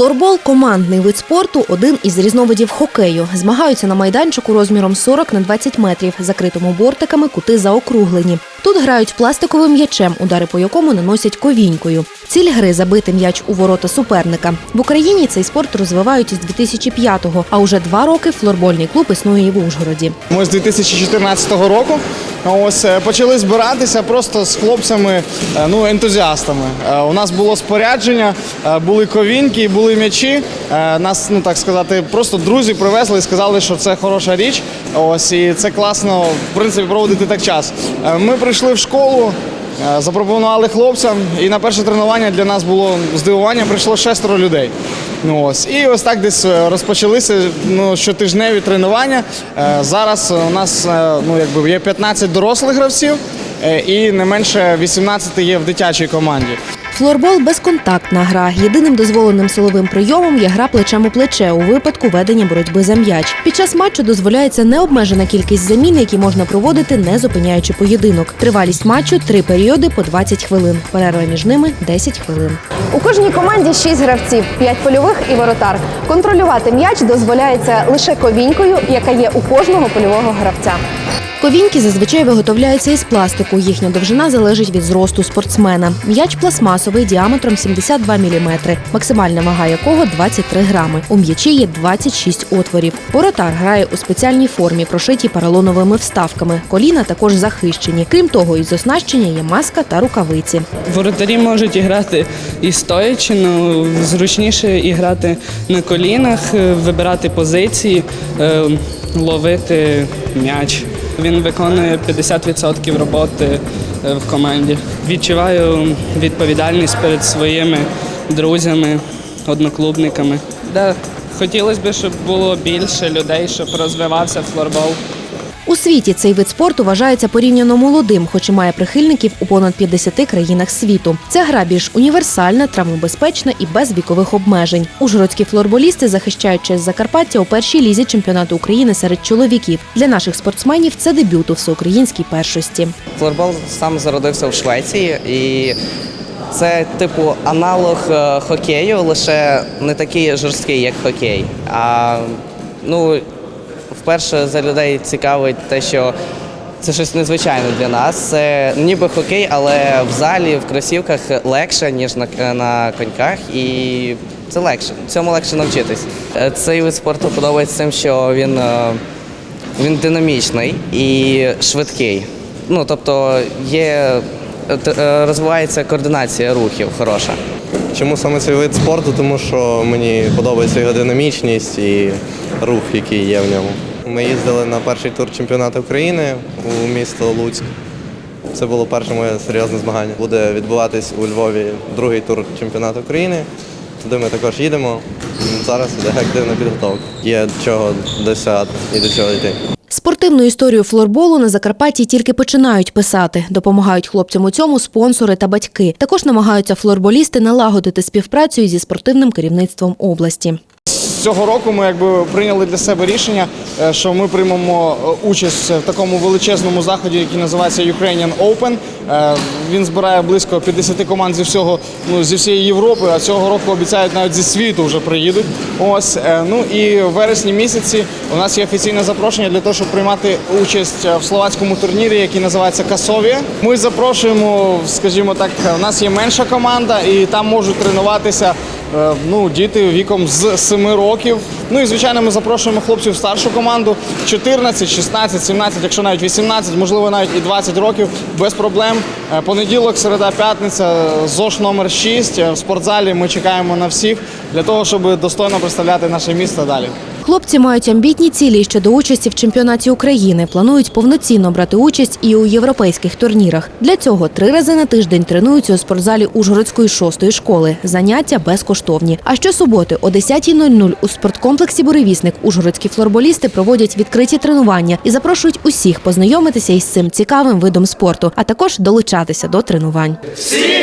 Флорбол командний вид спорту, один із різновидів хокею. Змагаються на майданчику розміром 40 на 20 метрів, закритому бортиками, кути заокруглені. Тут грають пластиковим м'ячем, удари по якому наносять ковінькою. Ціль гри забити м'яч у ворота суперника. В Україні цей спорт розвивають із 2005-го, а уже два роки флорбольний клуб існує і в Ужгороді. Ми з 2014 року ось е, почали збиратися просто з хлопцями, е, ну ентузіастами. Е, У нас було спорядження, були ковінки, були м'ячі. Нас, ну так сказати, просто друзі привезли і сказали, що це хороша річ. Ось і це класно, в принципі, проводити так час. Ми прийшли в школу. Запропонували хлопцям, і на перше тренування для нас було здивування. Прийшло шестеро людей. Ну ось і ось так десь е, розпочалися ну, щотижневі тренування. Е, Зараз у нас е, ну якби є 15 дорослих гравців, і не менше 18 є в дитячій команді. Флорбол безконтактна гра. Єдиним дозволеним силовим прийомом є гра плечем у плече у випадку ведення боротьби за м'яч. Під час матчу дозволяється необмежена кількість замін, які можна проводити, не зупиняючи поєдинок. Тривалість матчу три періоди по 20 хвилин. Перерва між ними 10 хвилин. У кожній команді шість гравців, п'ять польових і воротар. Контролювати м'яч дозволяється лише ковінькою, яка є у кожного польового гравця. Ковіньки зазвичай виготовляються із пластику. Їхня довжина залежить від зросту спортсмена. М'яч пластмасовий діаметром 72 мм, максимальна вага якого 23 грами. У м'ячі є 26 отворів. Воротар грає у спеціальній формі, прошитій поролоновими вставками. Коліна також захищені. Крім того, із оснащення є маска та рукавиці. Воротарі можуть іграти і стоячи, але зручніше і грати на колінах, е, вибирати позиції, е, ловити м'яч. Він виконує 50% роботи е, в команді. Відчуваю відповідальність перед своїми друзями, одноклубниками. Хотілося б, щоб було більше людей, щоб розвивався флорбол. У світі цей вид спорту вважається порівняно молодим, хоч і має прихильників у понад 50 країнах світу. Ця гра більш універсальна, травмобезпечна і без вікових обмежень. Ужгородські флорболісти захищають честь Закарпаття у першій лізі чемпіонату України серед чоловіків. Для наших спортсменів це дебют у всеукраїнській першості. Флорбол сам зародився в Швеції і це типу аналог е, хокею, лише не такий жорсткий, як хокей. А ну, вперше за людей цікавить те, що це щось незвичайне для нас. Це ніби хокей, але в залі, в кросівках легше, ніж на, на коньках. І це легше. Цьому легше навчитись. Е, Цей вид спорту подобається тим, що він. е, він динамічний і швидкий. Ну, тобто є, е, розвивається координація рухів хороша. Чому саме цей вид спорту? Тому що мені подобається його динамічність і рух, який є в ньому. Ми їздили на перший тур чемпіонату України у місто Луцьк. Це було перше моє серйозне змагання. Буде відбуватись у Львові другий тур чемпіонату України. Туди ми також їдемо. Зараз іде активна підготовка. Є до чого досягати і до чого йти. Спортивну історію флорболу на Закарпатті тільки починають писати. Допомагають хлопцям у цьому спонсори та батьки. Також намагаються флорболісти налагодити співпрацю зі спортивним керівництвом області. Цього року ми якби прийняли для себе рішення, е, що ми приймемо е, участь в такому величезному заході, який називається Ukrainian Open. Е, Він збирає близько 50 команд зі всього, ну зі всієї Європи. А цього року обіцяють навіть зі світу вже приїдуть. Ось ну і в вересні місяці у нас є офіційне запрошення для того, щоб приймати участь в словацькому турнірі, який називається Касовія. Ми запрошуємо, скажімо так, у нас є менша команда, і там можуть тренуватися. Е, Ну, діти віком з 7 років. Ну і звичайно, ми запрошуємо хлопців в старшу команду 14, 16, 17, якщо навіть 18, можливо, навіть і 20 років без проблем. Е, Понеділок, середа, п'ятниця, ЗОШ номер 6. Е, В спортзалі ми чекаємо на всіх для того, щоб достойно представляти наше місто далі. Хлопці мають амбітні цілі щодо участі в чемпіонаті України. Планують повноцінно брати участь і у європейських турнірах. Для цього три рази на тиждень тренуються у спортзалі Ужгородської шостої школи. Заняття безкоштовні. А щосуботи о 10.00 у спорткомплексі Буревісник ужгородські флорболісти проводять відкриті тренування і запрошують усіх познайомитися із цим цікавим видом спорту, а також долучатися до тренувань. Всі!